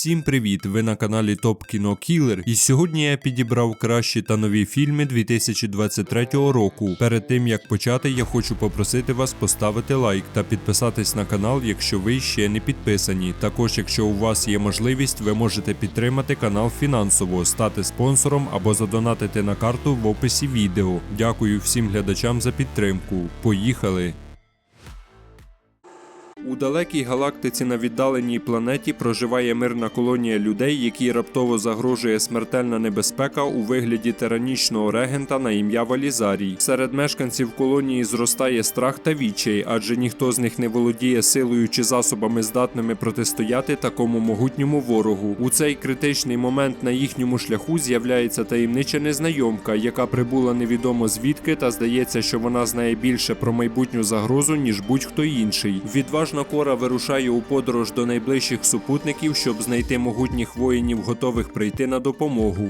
Всім привіт! Ви на каналі Топ Кіно Кілер. І сьогодні я підібрав кращі та нові фільми 2023 року. Перед тим як почати, я хочу попросити вас поставити лайк та підписатись на канал, якщо ви ще не підписані. Також, якщо у вас є можливість, ви можете підтримати канал фінансово, стати спонсором або задонатити на карту в описі відео. Дякую всім глядачам за підтримку. Поїхали! У далекій галактиці на віддаленій планеті проживає мирна колонія людей, якій раптово загрожує смертельна небезпека у вигляді тиранічного регента на ім'я Валізарій. Серед мешканців колонії зростає страх та відчай, адже ніхто з них не володіє силою чи засобами здатними протистояти такому могутньому ворогу. У цей критичний момент на їхньому шляху з'являється таємнича незнайомка, яка прибула невідомо звідки, та здається, що вона знає більше про майбутню загрозу, ніж будь-хто інший. Відважна кора вирушає у подорож до найближчих супутників, щоб знайти могутніх воїнів, готових прийти на допомогу.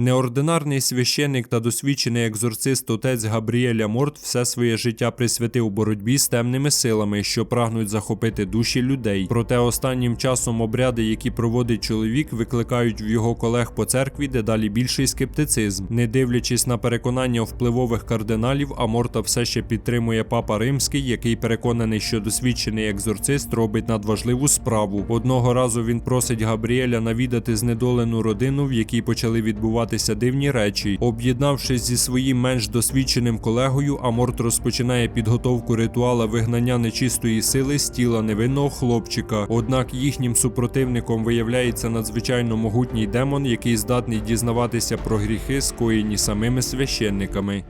Неординарний священник та досвідчений екзорцист отець Габріеля Морт все своє життя присвятив боротьбі з темними силами, що прагнуть захопити душі людей. Проте останнім часом обряди, які проводить чоловік, викликають в його колег по церкві дедалі більший скептицизм. Не дивлячись на переконання впливових кардиналів, Аморта все ще підтримує папа римський, який переконаний, що досвідчений екзорцист робить надважливу справу. Одного разу він просить Габріеля навідати знедолену родину, в якій почали відбуватися дивні речі. Об'єднавшись зі своїм менш досвідченим колегою, Аморт розпочинає підготовку ритуала вигнання нечистої сили з тіла невинного хлопчика. Однак їхнім супротивником виявляється надзвичайно могутній демон, який здатний дізнаватися про гріхи, скоєні самими священниками.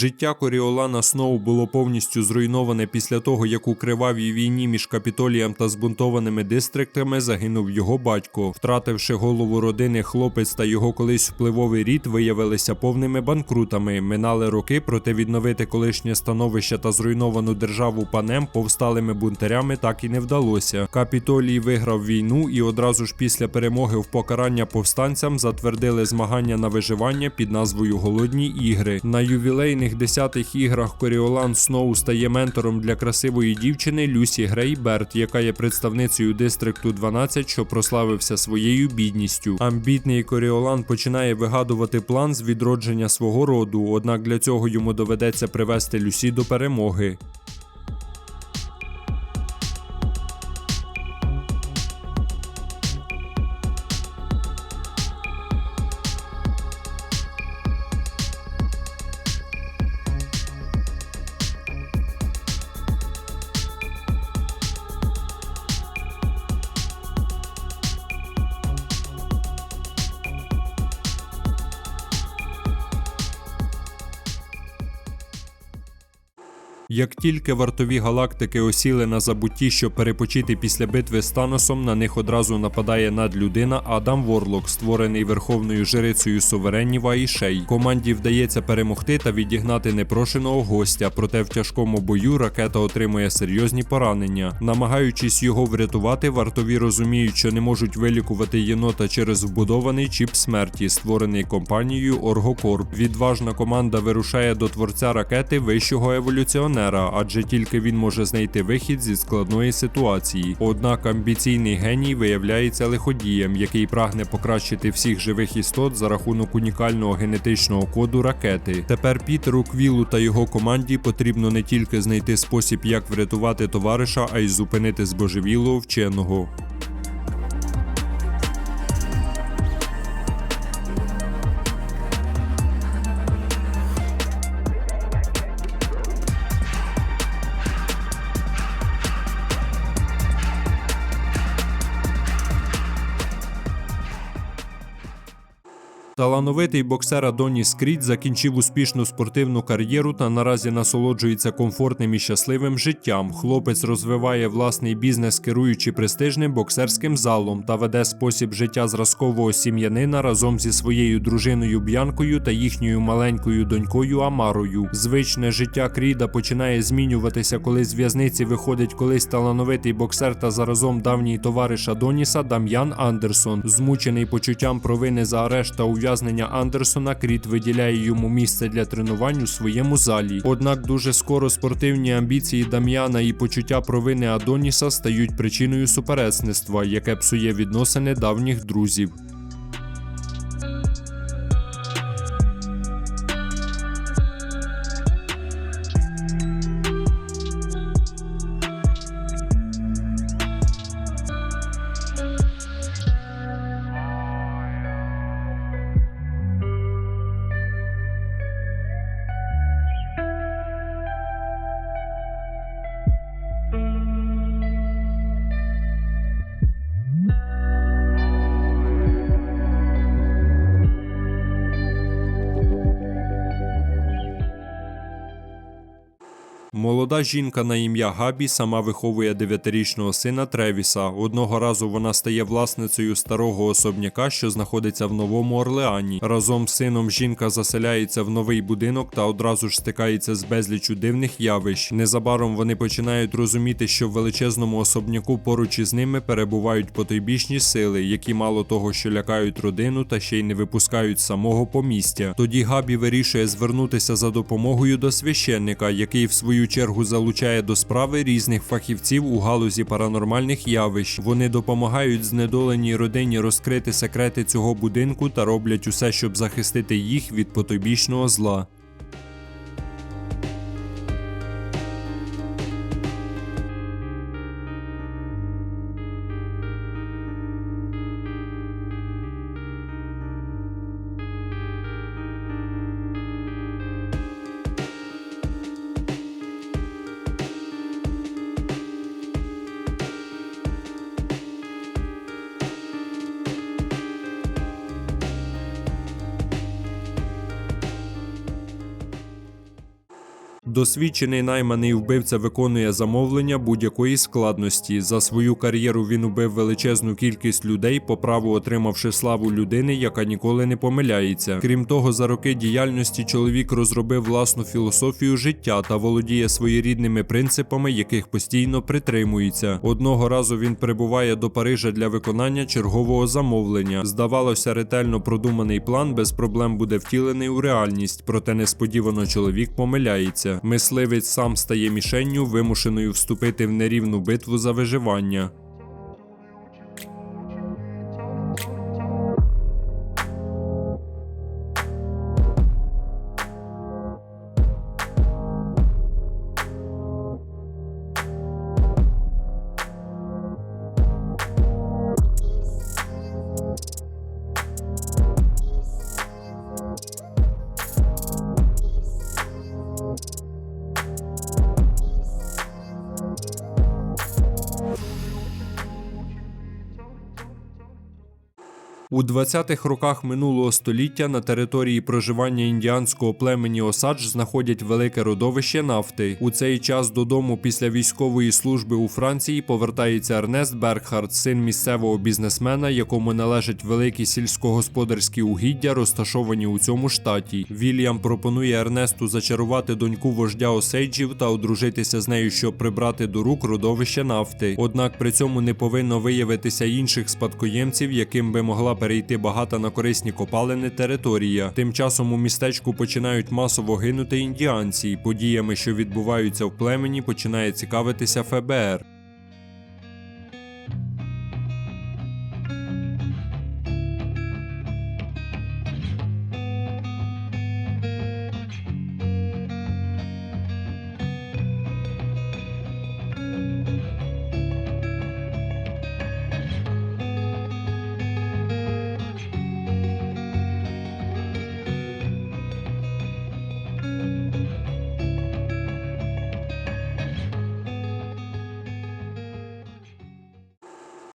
Життя Коріолана Сноу було повністю зруйноване після того, як у кривавій війні між капітолієм та збунтованими дистриктами загинув його батько. Втративши голову родини, хлопець та його колись впливовий рід виявилися повними банкрутами. Минали роки, проте відновити колишнє становище та зруйновану державу панем повсталими бунтарями так і не вдалося. Капітолій виграв війну і одразу ж після перемоги в покарання повстанцям затвердили змагання на виживання під назвою Голодні ігри. На ювілейних десятих іграх Коріолан Сноу стає ментором для красивої дівчини Люсі Грейберт, яка є представницею дистрикту 12, що прославився своєю бідністю. Амбітний Коріолан починає вигадувати план з відродження свого роду, однак для цього йому доведеться привести Люсі до перемоги. Як тільки вартові галактики осіли на забутті, щоб перепочити після битви з Таносом, на них одразу нападає надлюдина Адам Ворлок, створений верховною жрицею сувереннів Аїшей. Команді вдається перемогти та відігнати непрошеного гостя, проте в тяжкому бою ракета отримує серйозні поранення. Намагаючись його врятувати, вартові розуміють, що не можуть вилікувати єнота через вбудований чіп смерті, створений компанією Оргокорп. Відважна команда вирушає до творця ракети вищого еволюціонера, адже тільки він може знайти вихід зі складної ситуації. Однак амбіційний геній виявляється лиходієм, який прагне покращити всіх живих істот за рахунок унікального генетичного коду ракети. Тепер Пітеру Квілу та його команді потрібно не тільки знайти спосіб, як врятувати товариша, а й зупинити збожевілого вченого. Талановитий боксер Адоніс Крід закінчив успішну спортивну кар'єру та наразі насолоджується комфортним і щасливим життям. Хлопець розвиває власний бізнес, керуючи престижним боксерським залом та веде спосіб життя зразкового сім'янина разом зі своєю дружиною Б'янкою та їхньою маленькою донькою Амарою. Звичне життя Кріда починає змінюватися, коли з в'язниці виходить колись талановитий боксер та заразом давній товариш Адоніса Дам'ян Андерсон. Змучений почуттям провини за арешт та ув'язнення Андерсона, Крід виділяє йому місце для тренувань у своєму залі. Однак дуже скоро спортивні амбіції Дам'яна і почуття провини Адоніса стають причиною суперечництва, яке псує відносини давніх друзів. Молода жінка на ім'я Габі сама виховує дев'ятирічного сина Тревіса. Одного разу вона стає власницею старого особняка, що знаходиться в Новому Орлеані. Разом з сином жінка заселяється в новий будинок та одразу ж стикається з безлічю дивних явищ. Незабаром вони починають розуміти, що в величезному особняку поруч із ними перебувають потойбічні сили, які мало того, що лякають родину, та ще й не випускають самого помістя. Тоді Габі вирішує звернутися за допомогою до священника, який в свою чергу залучає до справи різних фахівців у галузі паранормальних явищ. Вони допомагають знедоленій родині розкрити секрети цього будинку та роблять усе, щоб захистити їх від потобічного зла. Досвідчений найманий вбивця виконує замовлення будь-якої складності. За свою кар'єру він убив величезну кількість людей, по праву отримавши славу людини, яка ніколи не помиляється. Крім того, за роки діяльності чоловік розробив власну філософію життя та володіє своєрідними принципами, яких постійно притримується. Одного разу він прибуває до Парижа для виконання чергового замовлення. Здавалося, ретельно продуманий план без проблем буде втілений у реальність, проте несподівано чоловік помиляється. Мисливець сам стає мішенню, вимушеною вступити в нерівну битву за виживання. У 20-х роках минулого століття на території проживання індіанського племені Осадж знаходять велике родовище нафти. У цей час додому після військової служби у Франції повертається Ернест Бергхард, син місцевого бізнесмена, якому належать великі сільськогосподарські угіддя, розташовані у цьому штаті. Вільям пропонує Ернесту зачарувати доньку вождя Осейджів та одружитися з нею, щоб прибрати до рук родовище нафти. Однак при цьому не повинно виявитися інших спадкоємців, яким би могла перейти багата на корисні копалини територія. Тим часом у містечку починають масово гинути індіанці. Подіями, що відбуваються в племені, починає цікавитися ФБР.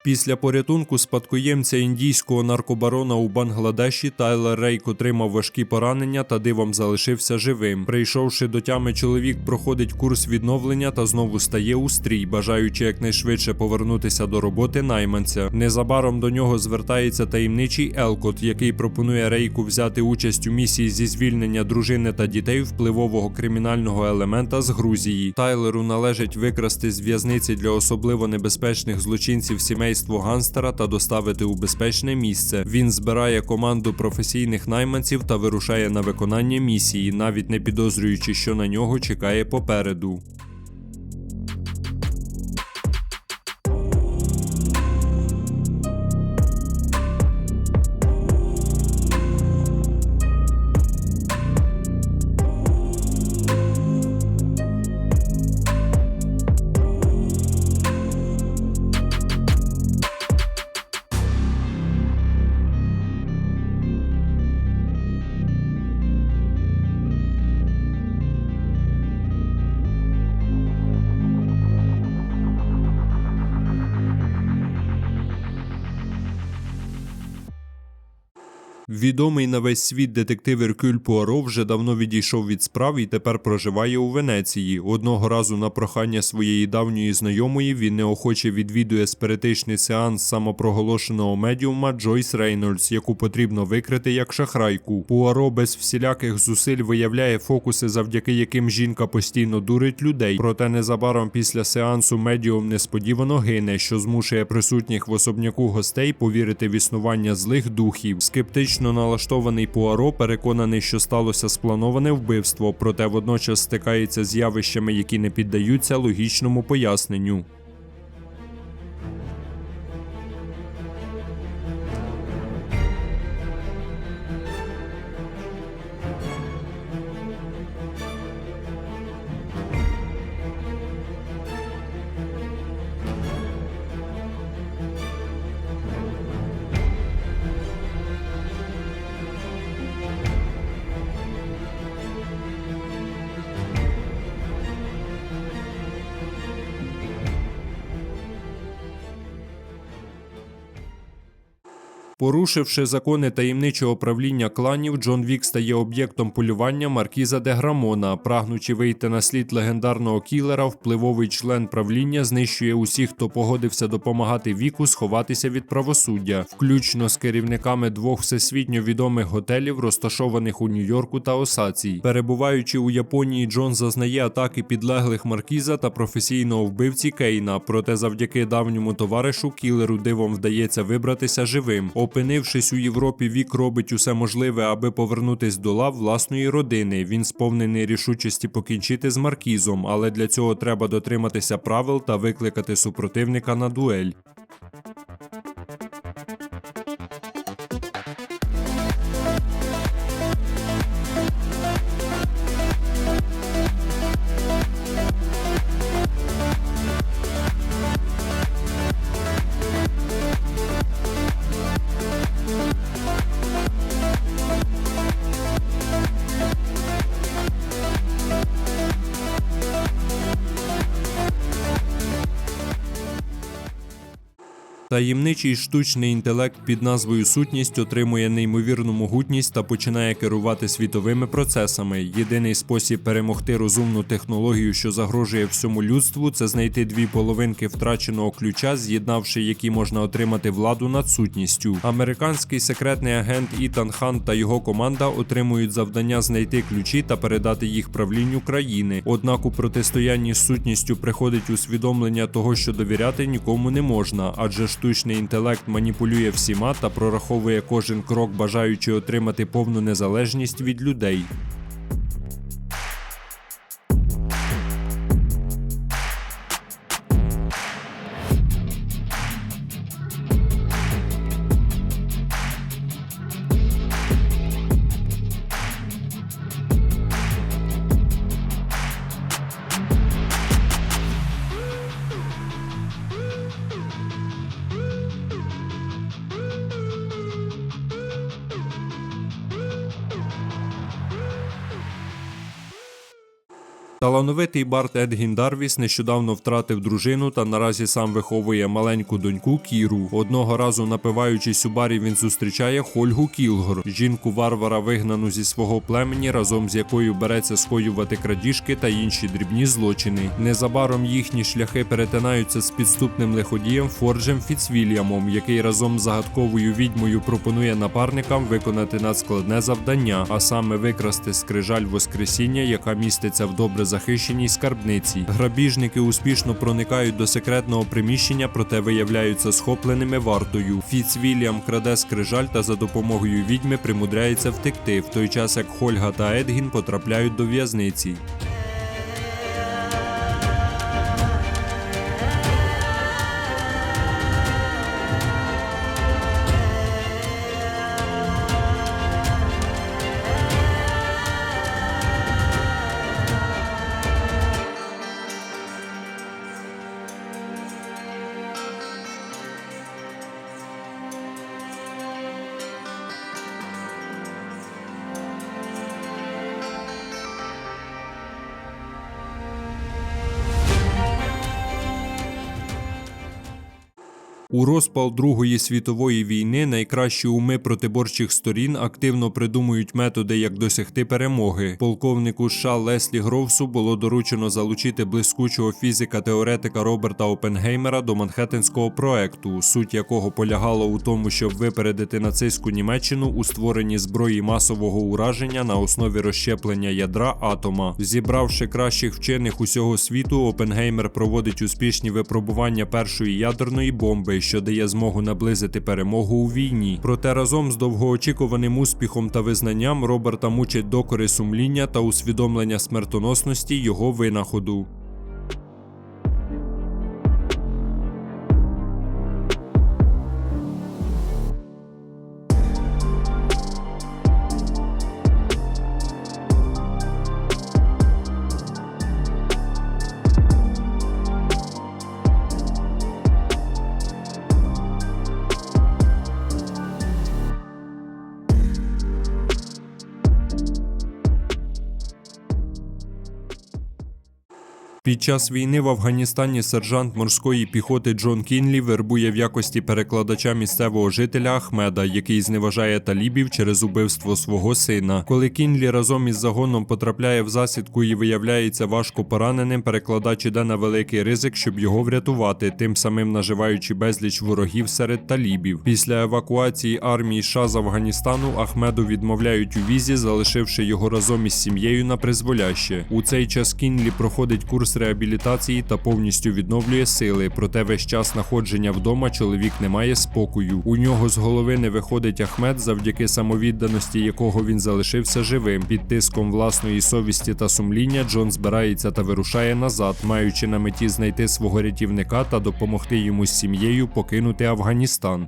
Після порятунку спадкоємця індійського наркобарона у Бангладеші Тайлер Рейк отримав важкі поранення та дивом залишився живим. Прийшовши до тями, чоловік проходить курс відновлення та знову стає у стрій, бажаючи якнайшвидше повернутися до роботи найманця. Незабаром до нього звертається таємничий Елкот, який пропонує Рейку взяти участь у місії зі звільнення дружини та дітей впливового кримінального елемента з Грузії. Тайлеру належить викрасти з в'язниці для особливо небезпечних злочинців сімейство ганстера та доставити у безпечне місце. Він збирає команду професійних найманців та вирушає на виконання місії, навіть не підозрюючи, що на нього чекає попереду. Відомий на весь світ детектив Еркюль Пуаро вже давно відійшов від справ і тепер проживає у Венеції. Одного разу на прохання своєї давньої знайомої він неохоче відвідує спиритичний сеанс самопроголошеного медіума Джойс Рейнольдс, яку потрібно викрити як шахрайку. Пуаро без всіляких зусиль виявляє фокуси, завдяки яким жінка постійно дурить людей. Проте незабаром після сеансу медіум несподівано гине, що змушує присутніх в особняку гостей повірити в існування злих духів. Скептично налаштований Пуаро переконаний, що сталося сплановане вбивство, проте водночас стикається з явищами, які не піддаються логічному поясненню. Порушивши закони таємничого правління кланів, Джон Вік стає об'єктом полювання Маркіза де Грамона. Прагнучи вийти на слід легендарного кілера, впливовий член правління знищує усіх, хто погодився допомагати віку сховатися від правосуддя, включно з керівниками двох всесвітньо відомих готелів, розташованих у Нью-Йорку та Осаці. Перебуваючи у Японії, Джон зазнає атаки підлеглих Маркіза та професійного вбивці Кейна. Проте, завдяки давньому товаришу, кілеру дивом вдається вибратися живим. Опинившись у Європі, Вік робить усе можливе, аби повернутись до лав власної родини. Він сповнений рішучості покінчити з маркізом, але для цього треба дотриматися правил та викликати супротивника на дуель. Таємничий штучний інтелект під назвою Сутність отримує неймовірну могутність та починає керувати світовими процесами. Єдиний спосіб перемогти розумну технологію, що загрожує всьому людству, це знайти дві половинки втраченого ключа, з'єднавши які можна отримати владу над сутністю. Американський секретний агент Ітан Хан та його команда отримують завдання знайти ключі та передати їх правлінню країни. Однак у протистоянні з сутністю приходить усвідомлення того, що довіряти нікому не можна, адже штучний інтелект маніпулює всіма та прораховує кожен крок, бажаючи отримати повну незалежність від людей. Талановитий Барт Едгін Дарвіс нещодавно втратив дружину та наразі сам виховує маленьку доньку Кіру. Одного разу напиваючись у барі, він зустрічає Хольгу Кілгор, жінку варвара, вигнану зі свого племені, разом з якою береться скоювати крадіжки та інші дрібні злочини. Незабаром їхні шляхи перетинаються з підступним лиходієм Форджем Фіцвільямом, який разом з загадковою відьмою пропонує напарникам виконати надскладне завдання, а саме викрасти скрижаль Воскресіння, яка міститься в добре захищеній скарбниці. Грабіжники успішно проникають до секретного приміщення, проте виявляються схопленими вартою. Фіцвільям краде скрижаль та за допомогою відьми примудряється втекти, в той час як Хольга та Едгін потрапляють до в'язниці. У розпал Другої світової війни найкращі уми протиборчих сторін активно придумують методи, як досягти перемоги. Полковнику США Леслі Гровсу було доручено залучити блискучого фізика-теоретика Роберта Опенгеймера до Манхеттенського проекту, суть якого полягала у тому, щоб випередити нацистську Німеччину у створенні зброї масового ураження на основі розщеплення ядра атома. Зібравши кращих вчених усього світу, Опенгеймер проводить успішні випробування першої ядерної бомби, що дає змогу наблизити перемогу у війні. Проте разом з довгоочікуваним успіхом та визнанням Роберта мучить докори сумління та усвідомлення смертоносності його винаходу. Під час війни в Афганістані сержант морської піхоти Джон Кінлі вербує в якості перекладача місцевого жителя Ахмеда, який зневажає талібів через убивство свого сина. Коли Кінлі разом із загоном потрапляє в засідку і виявляється важко пораненим, перекладач іде на великий ризик, щоб його врятувати, тим самим наживаючи безліч ворогів серед талібів. Після евакуації армії США з Афганістану Ахмеду відмовляють у візі, залишивши його разом із сім'єю на призволяще. У цей час Кінлі проходить курс реабілітації та повністю відновлює сили. Проте весь час знаходження вдома чоловік не має спокою. У нього з голови не виходить Ахмед, завдяки самовідданості якого він залишився живим. Під тиском власної совісті та сумління Джон збирається та вирушає назад, маючи на меті знайти свого рятівника та допомогти йому з сім'єю покинути Афганістан.